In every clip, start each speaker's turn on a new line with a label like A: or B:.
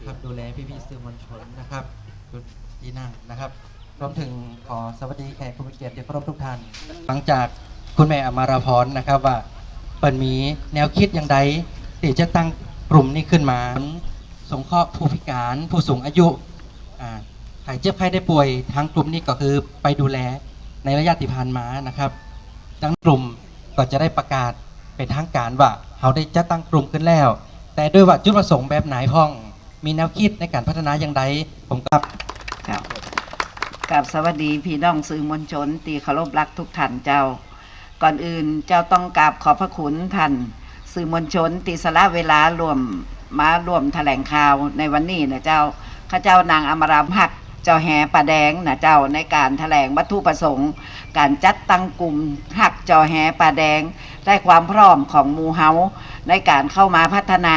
A: นะครับดูแลพี่ๆสื่อมวลชนนะครับทุกที่นั่งนะครับรวมถึงขอสวัสดีแขกผู้มีเกียรติที่เคารพทุกท่าน หลังจากคุณแม่อมาราพรนะครับว่าเปิดมีแนวคิดอย่างใดที่จะตั้งกลุ่มนี้ขึ้นมา สงเคราะห์ผู้พิการผู้สูงอายุอ่าใครเจ็บใครได้ป่วยทางกลุ่มนี้ก็คือไปดูแลในระยะที่ผ่านมานะครับดังกลุ่มก็จะได้ประกาศเป็นทางการว่าเขาได้จะตั้งกลุ่มขึ้นแล้ว แต่ด้วยว่าจุดประสงค์แบบไหนพ้อง มีแนวคิดในการพัฒนาอย่างใดผมกับ
B: ครับกับสวัสดีพี่น้องสื่อมวลชน ตีเคารพรักทุกท่านเจ้า ก่อนอื่นเจ้าต้องกราบขอบพระคุณท่านสื่อมวลชน ตีสละเวลารวมมารวมแถลงข่าวในวันนี้นะเจ้าข้าเจ้านางอมรามหักเจ้าแห่ป่าแดงนะเจ้าในการแถลงวัตถุประสงค์ การจัดตั้งกลุ่มหักจอแห่ป่าแดง ได้ความพร้อมของมูเฮาในการเข้ามาพัฒนา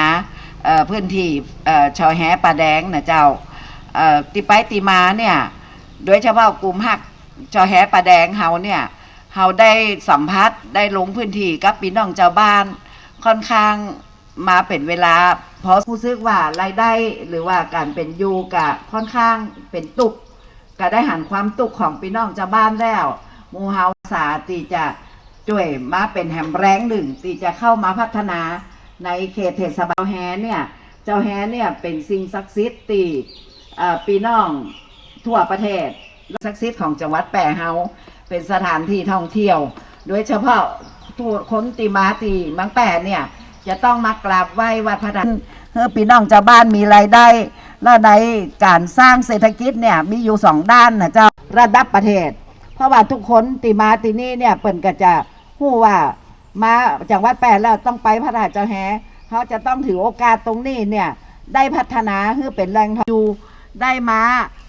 B: พื้นที่เอ่อชอแห่ป่าแดงนะเจ้าตีไปตีมาเนี่ยโดยเฉพาะกลุ่มหักจอแฮปลาแดงเฮาเนี่ยเฮาได้สัมผัสได้ลงพื้นที่กับพี่น้องเจ้าบ้านค่อนข้างมาเป็นเวลาเพราะผู้ซึกว่ารายได้หรือว่าการเป็นอยู่กะค่อนข้างเป็นตุกก็ได้หันความตุกของพี่น้องเจ้าบ้านแล้วมูเฮาสาตีจะช่วยมาเป็นแหมแรงหนึ่งตีจะเข้ามาพัฒนา ในเขตเทศบาลแฮเนี่ย เจ้าแฮเนี่ยเป็นสิ่งศักดิ์สิทธิ์ตีเอ่อพี่น้องทั่วประเทศศักดิ์สิทธิ์ของจังหวัดแปรเฮาเป็นสถานที่ท่องเที่ยว โดยเฉพาะทุกคนตีมาตีมังแปรเนี่ย จะต้องมากราบไหว้วัดพระธาตุเพื่อพี่น้องชาวบ้านมีรายได้ และในการสร้างเศรษฐกิจเนี่ยมีอยู่สองด้านนะเจ้าระดับประเทศ เพราะว่าทุกคนตีมาตีนี่เนี่ยเปิ่นก็จะหู้ว่า มาจากวัดแปรแล้วต้องไปพระธาตุเจ้าแฮเขาจะต้องถือโอกาสตรงนี้เนี่ย ได้พัฒนาให้เป็นแหล่งท่องอยู่ได้มา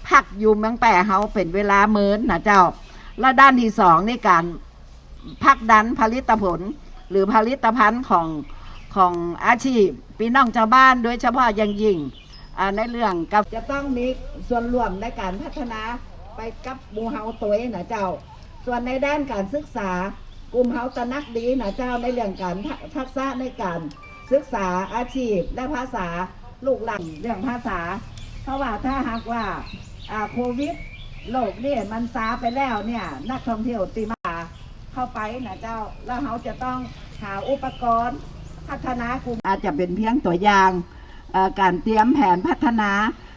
B: พักอยู่เมืองแปรเฮาเป็นเวลาเมินนะเจ้า และด้านที่สองในการพักดันผลิตผล หรือผลิตภัณฑ์ของของอาชีพพี่น้องชาวบ้านโดยเฉพาะอย่างยิ่งในเรื่องกับจะต้องมีส่วนร่วมในการพัฒนาไปกับหมูเฮาตัวเองนะเจ้า ส่วนในด้านการศึกษา กลุ่มเฮาตระนักดีนะเจ้าในเรื่องการทักษะในการศึกษาอาชีพและภาษาลูกหลานเรื่องภาษา เพราะว่าถ้าหากว่าโควิดโลกเนี่ยมันซาไปแล้วเนี่ยนักท่องเที่ยวตีมาเข้าไปนะเจ้าแล้วเขาจะต้องหาอุปกรณ์พัฒนากลุ่มอาจจะเป็นเพียงตัวอย่างการเตรียมแผนพัฒนา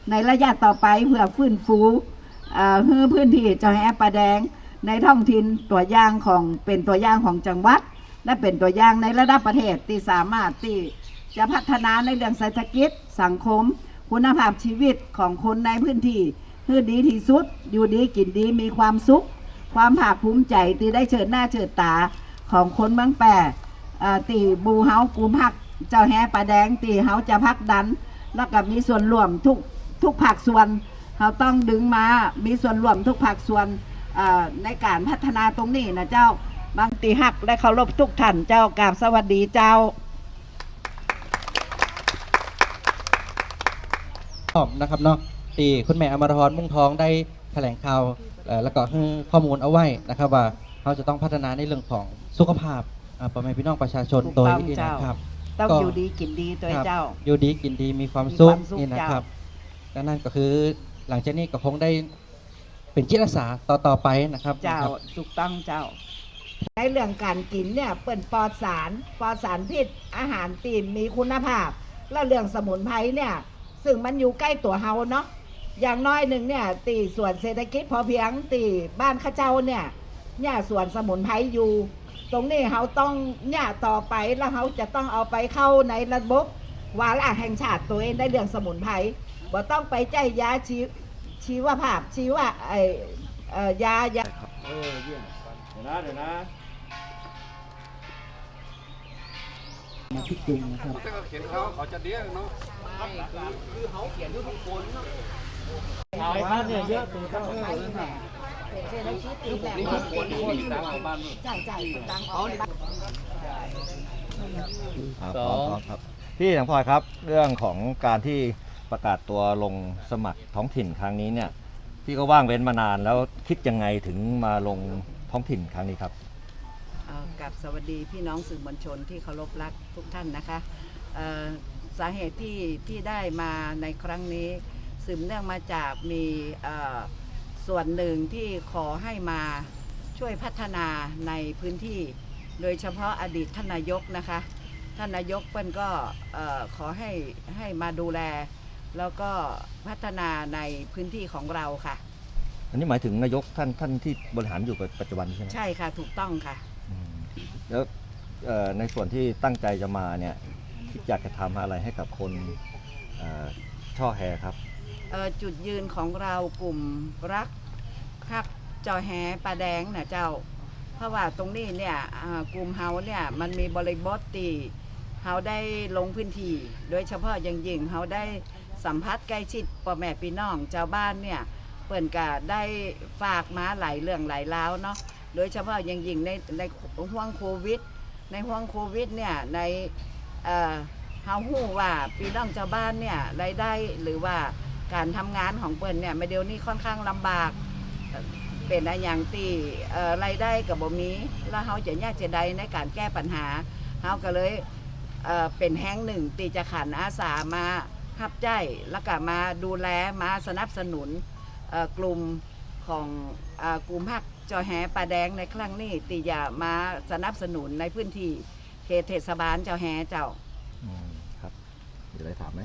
B: ในระยะต่อไปเพื่อฟื้นฟูเอ่อพื้นที่จอยแอปปะแดง ในท้องถิ่นตัวอย่างของเป็นตัวอย่างของจังหวัด และเป็นตัวอย่างในระดับประเทศที่สามารถที่จะพัฒนาในเรื่องเศรษฐกิจ สังคม คุณภาพชีวิตของคนในพื้นที่พื่อดีที่สุด อยู่ดีกินดีมีความสุข ความภาคภูมิใจที่ได้เชิดหน้าเชิดตาของคนเมืองแปรตีบูเฮากลุ่มหักเจ้าแฮปลาแดงตีเฮาจะพักดัน แล้วก็มีส่วนร่วมทุกทุกภาคส่วนเขาต้องดึงมา มีส่วนร่วมทุกภาคส่วน ในการพัฒนาตรงนี้นะเจ้าบางตีหักและเคารพทุกท่านเจ้ากราบสวัสดีเจ้า
A: ขอบนะครับเนาะที่คุณแม่อมรพรมุ่งทองได้แถลงข่าวเอ่อแล้วก็ให้ข้อมูลเอาไว้นะครับว่าเขาจะต้องพัฒนาในเรื่องของสุขภาพอ่าพ่อแม่พี่น้องประชาชน
B: ถูก
A: โดย
B: ต้อง
A: นี่
B: เจ้า
A: นะครับ
B: ต้อง
A: ก็
B: อยู่ดีกินดีตัว
A: ครับ
B: เจ้า
A: อยู่ดีกินดีมีความ
B: มี
A: สุข
B: ความสุข
A: นี่นะ
B: เจ้า
A: ครับดังนั้นก็คือหลังจากนี้ก็คงได้ เป็นจิตอาสาต่อต่อไปนะครับ
B: เจ้า
A: นะครับ
B: ถูกต้องเจ้า ในเรื่องการกินเนี่ยเปิ่นปลอดสารปลอดสารพิษอาหารตีมมีคุณภาพ แล้วเรื่องสมุนไพรเนี่ย ซึ่งมันอยู่ใกล้ตัวเฮาเนาะอย่างน้อยหนึ่งเนี่ย ตีส่วนเศรษฐกิจพอเพียงตีบ้านข้าเจ้าเนี่ยเนี่ยส่วนสมุนไพรอยู่ ตรงนี้เขาต้องเนี่ยต่อไปแล้วเขาจะต้องเอาไปเข้าในระบบวาระแห่งชาติตัวเองได้เรื่องสมุนไพรบ่ต้องไปใจยาชี ชีวภาพ ชีวะไอเอ่อยายา
C: เออเยี่ยมเดี๋ยวนะเดี๋ยวนะ
A: มาที่กรุงนะครับ
C: เขียนเขาเขาจะเดี้ยงเนาะคือเขาเขียนทุกคนหายบ้านเนี่ยเยอะตัวตั้งเออ
B: เศรษฐกิจตีแบบ
C: นี่คือคนที่มีตังค์บ้าน
B: จ่ายจ่ายตังค์ออกไปบ้าง
D: ครับพร้อมพร้อมครับพี่สังพลอยครับ เรื่องของการที่ ประกาศตัวลงสมัครท้องถิ่นครั้งนี้เนี่ยพี่ก็ว่างเว้นมานานแล้วคิดยังไงถึงมาลงท้องถิ่นครั้งนี้ครับ
B: เอ่อกับสวัสดีพี่น้องสื่อมวลชนที่เคารพรักทุกท่านนะคะเอ่อสาเหตุที่ที่ได้มาในครั้งนี้สืบเนื่องมาจากมีเอ่อส่วนหนึ่งที่ขอให้มาช่วยพัฒนาในพื้นที่ โดยเฉพาะอดีตท่านนายกนะคะ ท่านนายกเปิ้นก็เอ่อขอให้ให้มาดูแล แล้วก็พัฒนาในพื้นที่ของเราค่ะ
D: อันนี้หมายถึงนายกท่านท่านที่บริหารอยู่ปัจจุบันใช่ไหม
B: ใช่ค่ะถูกต้องค่ะ
D: อืมแล้วเอ่อในส่วนที่ตั้งใจจะมาเนี่ยคิดอยากจะทำอะไรให้กับคนเอ่อช่อแฮครับ
B: เอ่อจุดยืนของเรากลุ่มรักคักจอแฮปลาแดงนะเจ้า เพราะว่าตรงนี้เนี่ยอ่ากลุ่มเฮาเนี่ยมันมีบริบทตีเฮาได้ลงพื้นที่ โดยเฉพาะอย่างยิ่งเฮาได้ สัมผัสใกล้ชิดพ่อแม่พี่น้องเจ้าวบ้านเนี่ยเปิ่นกะได้ฝากมาหลายเรื่องหลายราวเนาะโดยเฉพาะอย่างยิ่งในในห่วงโควิด ในห่วงโควิดเนี่ยในเอ่อเฮาฮู้ว่าพี่น้องชาวบ้านเนี่ยรายได้หรือว่าการทำงานของเปิ้นเนี่ยม่เดียวนี้ค่อนข้างลำบาก เป็นอะไรอย่างที่เอ่อรายได้กับบ่มีแล้วเฮาจะยากจะใดในการแก้ปัญหาเฮาก็เลยเอ่อเป็นแห่งหนึ่งที่จะขันอาสามา รับใจแล้วก็มาดูแลมาสนับสนุนกลุ่มของอกลุ่มฮักจอแหปลาแดงในครั้งนี้ติยามาสนับสนุนในพื้นที่เขตเทศบาลเจ้าแหเจ้า
D: ครับมีอะไรถามไหม